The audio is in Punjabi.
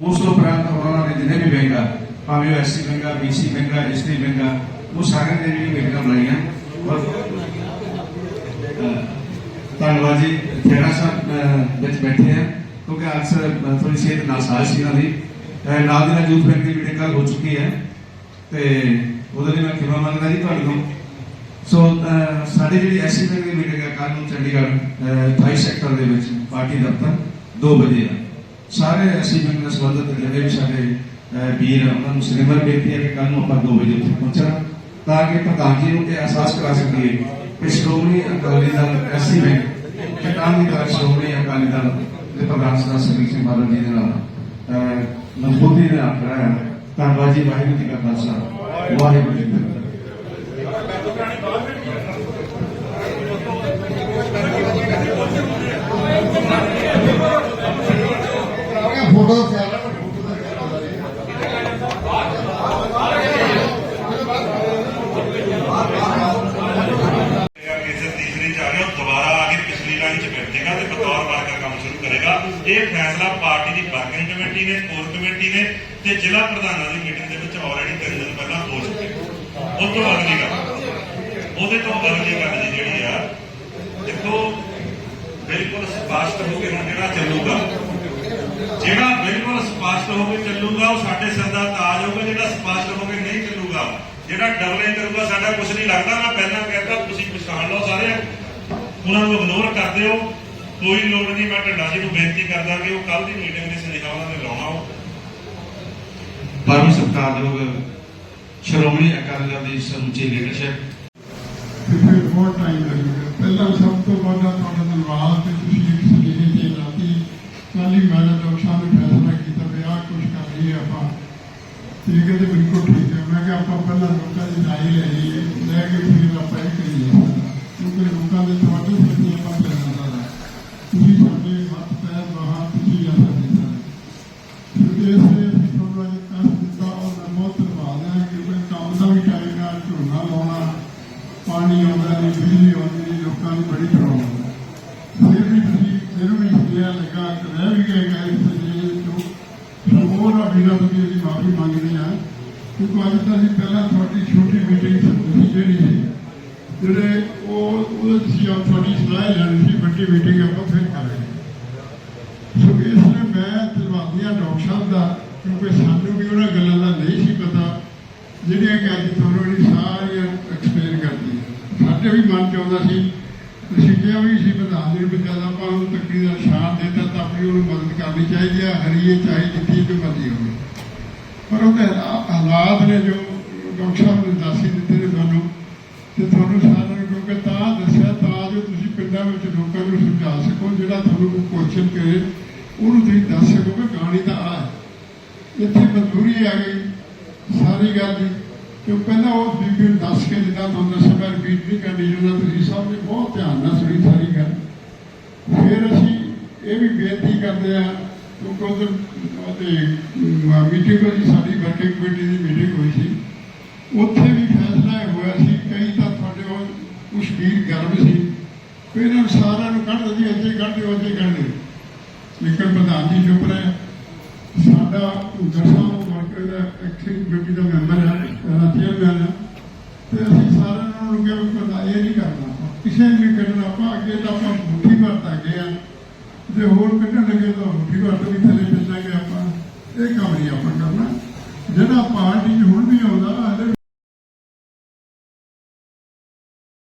ਉਸ ਤੋਂ ਉਪਰੰਤ ਉਹਨਾਂ ਨੇ ਜਿੰਨੇ ਵੀ ਬੈਂਕ ਆ ਭਾਵੇਂ ਉਹ ਐਸਸੀ ਬੈਂਕ ਆ ਬੀਸੀ ਬੈਂਕ ਆ ਐਸਟੀ ਬੈਂਕ ਆ ਉਹ ਸਾਰਿਆਂ ਦੇ ਜਿਹੜੀ ਮੀਟਿੰਗਾਂ ਬਣਾਈਆਂ। ਔਰ ਧੰਨਵਾਦ ਜੀ। ਥੇੜਾ ਸਾਹਿਬ ਵਿੱਚ ਬੈਠੇ ਆ। ਕਿਉਂਕਿ ਅਕਸਰ ਅਹ, ਥੋੜੀ ਸਿਹਤ ਨਾਸਾਜ਼ ਸੀ ਇਹਨਾਂ ਦੀ। ਨਾਲ ਦੀ ਨਾਲ ਯੂਥ ਬੈਂਕ ਦੀ ਮੀਟਿੰਗ ਕੱਲ ਹੋ ਚੁੱਕੀ ਹੈ। ਤੇ ਉਹਦੇ ਲਈ ਮੈਂ ਖਿਮਾ ਮੰਗਦਾ ਜੀ ਤੁਹਾਡੇ ਤੋਂ। ਸੋ ਅਹ, ਸਾਡੀ ਜਿਹੜੀ ਐਸਸੀ ਬੈਂਕ ਦੀ ਮੀਟਿੰਗ ਹੈ ਕੱਲ ਨੂੰ ਚੰਡੀਗੜ੍ਹ 28 ਸੈਕਟਰ ਦੇ ਵਿੱਚ ਪਾਰਟੀ ਦਫ਼ਤਰ 2 ਵਜੇ ਆ। ਸਾਰੇ ਐਸਸੀ ਬੈਂਕ ਸੰਬੰਧਿਤ ਜਿਹੜੇ ਵੀ ਸਾਡੇ ਵੀਰ ਉਹਨਾਂ ਨੂੰ ਸਿਨੇਮਾ ਬੇਨਤੀ ਹੈ ਕਿ ਕੱਲ ਨੂੰ ਆਪਾਂ 2 ਵਜੇ ਉੱਥੇ ਪਹੁੰਚਣਾ, ਤਾਂ ਕਿ ਪ੍ਰਧਾਨ ਜੀ ਨੂੰ ਇਹ ਅਹਿਸਾਸ ਕਰਾ ਸਕੀਏ ਕਿ ਸ਼੍ਰੋਮਣੀ ਅਕਾਲੀ ਦਲ ਐਸਸੀ ਬੈਂਕ ਕਿਤਾਬ ਦੀ ਤਰ੍ਹਾਂ ਸ਼੍ਰੋਮਣੀ ਅਕਾਲੀ ਦਲ ਦੇ ਪ੍ਰਧਾਨ ਸਰਦਾਰ ਸੁਖਬੀਰ ਸਿੰਘ ਬਾਦਲ ਜੀ ਦੇ ਨਾਲ ਮਜ਼ਬੂਤੀ ਨਾਲ ਖੜਾ ਹੈ। ਧੰਨਵਾਦ ਜੀ, ਵਾਹਿਗੁਰੂ ਜੀ ਕਾ ਖਾਲਸਾ। ਵਾਹਿਗੁਰੂ ਜੀ ਕੀ ਫਤਿਹ। ਸ਼ੁਰੂ ਕਰੇਗਾ ਇਹ ਫੈਸਲਾ ਪਾਰਟੀ ਦੀ ਵਰਕਿੰਗ ਕਮੇਟੀ ਨੇ ਕੋਰ ਕਮੇਟੀ ਨੇ ਤੇ ਜ਼ਿਲ੍ਹਾ ਪ੍ਰਧਾਨਾਂ ਦੀ ਮੀਟਿੰਗ ਦੇ ਵਿੱਚ ਆਲਰੇਡੀ ਤਿੰਨ ਦਿਨ ਪਹਿਲਾਂ ਹੋ ਚੁੱਕੇ ਉਹ ਤੋਂ ਅਗਲੀ ਗੱਲ ਉਹਦੇ ਤੋਂ ਅਗਲੀ ਗੱਲ ਜੀ ਜਿਹੜੀ ਆ ਦੇਖੋ ਬਿਲਕੁਲ ਸਪਸ਼ਟ ਹੋ ਕੇ ਹੁਣ ਜਿਹੜਾ ਚੱਲੂਗਾ ਜਿਹੜਾ ਬਿਲਕੁਲ ਸਪਸ਼ਟ ਹੋ ਕੇ ਚੱਲੂਗਾ ਉਹ ਸਾਡੇ ਸਿਰ ਦਾ ਤਾਜ ਹੋਊਗਾ ਜਿਹੜਾ ਸਪਸ਼ਟ ਹੋ ਕੇ ਨਹੀਂ ਚੱਲੂਗਾ ਜਿਹੜਾ ਡਬਲਿੰਗ ਕਰੂਗਾ ਸਾਡਾ ਕੁਝ ਨਹੀਂ ਲੱਗਦਾ। ਮੈਂ ਪਹਿਲਾਂ ਕਹਿੰਦਾ ਤੁਸੀਂ ਪਛਾਣ ਲਓ ਸਾਰੇ। ਉਹਨਾਂ ਨੂੰ ਇਗਨੋਰ ਕਰ ਦਿਓ ਕੋਈ ਲੋੜ ਨਹੀਂ ਮੈਂ ਢੱਡਾ ਜੀ ਨੂੰ ਬੇਨਤੀ ਕਰਦਾ ਕਿ ਉਹ ਕੱਲ ਦੀ ਮੀਟਿੰਗ ਦੇ ਸੁਨੇਹਾ ਉਹਨਾਂ ਨੇ ਲਾਉਣਾ ਉਹ ਬਾਰਵੀਂ ਸਤਿਕਾਰਯੋਗ ਸ਼੍ਰੋਮਣੀ ਅਕਾਲੀ ਦਲ ਦੀ ਸਮੁੱਚੀ ਲੀਡਰਸ਼ਿਪ ਤੇ ਫਿਰ ਬਹੁਤ ਟਾਈਮ ਲੱਗੇਗਾ ਪਹਿਲਾਂ ਸਭ ਤੋਂ ਵੱਡਾ ਤੁਹਾਡਾ ਧੰਨਵਾਦ ਕਿ ਕਹਿੰਦੇ ਬਿਲਕੁਲ ਠੀਕ ਹੈ। ਮੈਂ ਕਿਹਾ ਆਪਾਂ ਪਹਿਲਾਂ ਲੋਕਾਂ ਦੀ ਰਾਏ ਲੈ ਲਈਏ, ਲੈ ਕੇ ਫਿਰ ਆਪਾਂ ਇਹ ਕਰੀਏ। ਕਿਉਂਕਿ ਲੋਕਾਂ ਦੇ ਤੁਹਾਡੇ ਸਿਰ ਆਪਾਂ ਚੱਲਣਾ ਸਾਰਾ ਤੁਸੀਂ ਸਾਡੇ ਹੱਥ, ਪੈਰ, ਬਾਹਾਂ ਤੁਸੀਂ ਆ ਸਾਡੇ ਸਾਰੇ ਕਿਉਂਕਿ ਇਸ ਲਈ ਅਸੀਂ ਤੁਹਾਨੂੰ ਅੱਜ ਕੱਲ੍ਹ ਦਿੱਤਾ ਔਰ ਮੈਂ ਬਹੁਤ ਧੰਨਵਾਦ ਹੈ ਕਿਉਂਕਿ ਕੰਮ ਦਾ ਵੀ ਟਾਈਮ ਨਾਲ ਝੋਨਾ ਲਾਉਣਾ, ਪਾਣੀ ਆਉਂਦਾ ਨਹੀਂ, ਬਿਜਲੀ ਆਉਂਦੀ ਨਹੀਂ, ਲੋਕਾਂ ਨੂੰ ਬੜੀ ਪ੍ਰੋਬਲਮ ਹੈ। ਫਿਰ ਵੀ ਤੁਸੀਂ, ਫਿਰ ਵੀ ਇਹ ਲੱਗਾ ਰਹਿ ਵੀ ਗਏ ਗਏ ਸਜੇ ਤੋਂ ਹੋਰ ਆ ਵੀਰਾਂ ਤੋਂ ਮਾਫੀ ਮੰਗਦੇ ਕਿਉਂਕਿ ਅੱਜ ਤਾਂ ਅਸੀਂ ਪਹਿਲਾਂ ਤੁਹਾਡੀ ਛੋਟੀ ਮੀਟਿੰਗ ਸੀ ਜਿਹੜੀ ਸੀ? ਜਿਹੜੇ ਉਹ, ਉਹਦੇ 'ਚ ਆਪ ਤੁਹਾਡੀ ਸਲਾਹ ਲੈਣੀ ਸੀ, ਵੱਡੀ ਮੀਟਿੰਗ ਆਪਾਂ ਫਿਰ ਕਰਾਂਗੇ ਸੋ ਇਸ ਲਈ ਮੈਂ ਧੰਨਵਾਦੀਆਂ ਡਾਕਟਰ ਸਾਹਿਬ ਦਾ, ਕਿਉਂਕਿ ਸਾਨੂੰ ਵੀ ਉਹਨਾਂ ਗੱਲਾਂ ਦਾ ਨਹੀਂ ਸੀ ਪਤਾ, ਜਿਹੜੀਆਂ ਕਿ ਅੱਜ ਤੁਹਾਨੂੰ ਇਹ ਸਾਰੀਆਂ ਐਕਸਪਲੇਨ ਕਰਦੀ ਸਾਡੇ ਵੀ ਮਨ ਚ ਆਉਂਦਾ ਸੀ, ਅਸੀਂ ਕਿਹਾ ਵੀ ਸੀ ਪ੍ਰਧਾਨ ਜੀ ਨੂੰ ਆਪਾਂ ਨੂੰ ਤਕੜੀ ਦਾ ਸ਼ਾਨ ਦਿੱਤਾ, ਤਾਂ ਆਪਣੀ ਉਹਨੂੰ ਮਦਦ ਕਰਨੀ ਚਾਹੀਦੀ ਹੈ ਹਰੀਏ ਚਾਹੇ ਜਿੱਤੀ ਜੋ ਮਰਜ਼ੀ ਹੋਵੇ। ਪਰ ਉਹਦੇ ਹਾਲਾਤ ਨੇ ਜੋ ਡਾਕਟਰ ਸਾਹਿਬ ਨੇ ਦੱਸ ਹੀ ਦਿੱਤੇ ਨੇ ਤੁਹਾਨੂੰ ਤੇ ਤੁਹਾਨੂੰ ਸਾਰਿਆਂ ਨੂੰ ਕਿਉਂਕਿ ਤਾਂ ਦੱਸਿਆ, ਤਾਂ ਜੋ ਤੁਸੀਂ ਪਿੰਡਾਂ ਵਿੱਚ ਲੋਕਾਂ ਨੂੰ ਸਮਝਾ ਸਕੋ, ਜਿਹੜਾ ਤੁਹਾਨੂੰ ਕੋਈ ਕੁਐਸਚਨ ਕਰੇ ਉਹਨੂੰ ਤੁਸੀਂ ਦੱਸ ਸਕੋ ਕਿ ਕਹਾਣੀ ਤਾਂ ਆ ਹੈ। ਇੱਥੇ ਮਜ਼ਦੂਰੀ ਆ ਗਈ, ਸਾਰੀ ਗੱਲ ਦੀ ਕਿਉਂ ਪਹਿਲਾਂ ਉਹ ਬੀਬੀ ਨੂੰ ਦੱਸ ਕੇ ਜਿੱਦਾਂ ਤੁਹਾਨੂੰ ਦੱਸਿਆ, ਮੈਂ ਰਿਪੀਟ ਨਹੀਂ ਕਰਨੀ ਚਾਹੁੰਦਾ, ਤੁਸੀਂ ਸਭ ਨੇ ਬਹੁਤ ਧਿਆਨ ਨਾਲ ਸੁਣੀ ਸਾਰੀ ਗੱਲ। ਫਿਰ ਅਸੀਂ ਇਹ ਵੀ ਬੇਨਤੀ ਕਰਦੇ ਆ ਕਿਉਂਕਿ ਉਧਰ ਉਹਦੇ ਮੀਟਿੰਗ ਹੋਈ ਸਾਡੀ ਵਰਕਿੰਗ ਕਮੇਟੀ ਦੀ ਮੀਟਿੰਗ ਹੋਈ ਸੀ। ਉੱਥੇ ਵੀ ਫੈਸਲਾ ਇਹ ਹੋਇਆ ਸੀ ਕਈ ਤਾਂ ਤੁਹਾਡੇ ਉਹ ਕੁਛ ਵੀਰ ਗਰਮ ਸੀ। ਵੀ ਇਹਨਾਂ ਨੂੰ ਸਾਰਿਆਂ ਨੂੰ ਕੱਢ ਦਿਓ ਜੀ ਅੱਜੇ ਕੱਢ ਦਿਓ ਅੱਜੇ ਕੱਢ ਦਿਓ। ਲੇਕਿਨ ਪ੍ਰਧਾਨ ਜੀ ਚੁੱਪ ਰਹੇ। ਸਾਡਾ ਦਸਾਂ ਵਰਕਰ ਦਾ ਐਕਟਿਵ ਕਮੇਟੀ ਦਾ ਮੈਂਬਰ ਹੈ ਸਾਡਾ ਚੇਅਰਮੈਨ ਹੈ ਤੇ ਅਸੀਂ ਸਾਰਿਆਂ ਨੂੰ ਕਿਹਾ ਵੀ ਪ੍ਰਧਾਨ ਇਹ ਨਹੀਂ ਕਰਨਾ ਆਪਾਂ, ਕਿਸੇ ਨੇ ਨਹੀਂ ਕੱਢਣਾ ਆਪਾਂ ਅੱਗੇ ਤਾਂ ਆਪਾਂ ਮੁੱਠੀ ਭਰ ਤਾਂ ਗਏ ਆ। ਜੇ ਹੋਰ ਕੱਢਣ ਲੱਗੇ ਤਾਂ ਵੀ ਘੱਟ ਵੀ ਥੱਲੇ ਚੱਲਾਂਗੇ ਆਪਾਂ। ਇਹ ਕੰਮ ਨਹੀਂ ਆਪਾਂ ਕਰਨਾ। ਜਿਹੜਾ ਪਾਰਟੀ ਹੁਣ ਵੀ ਆਉਂਦਾ, ਹਲੇ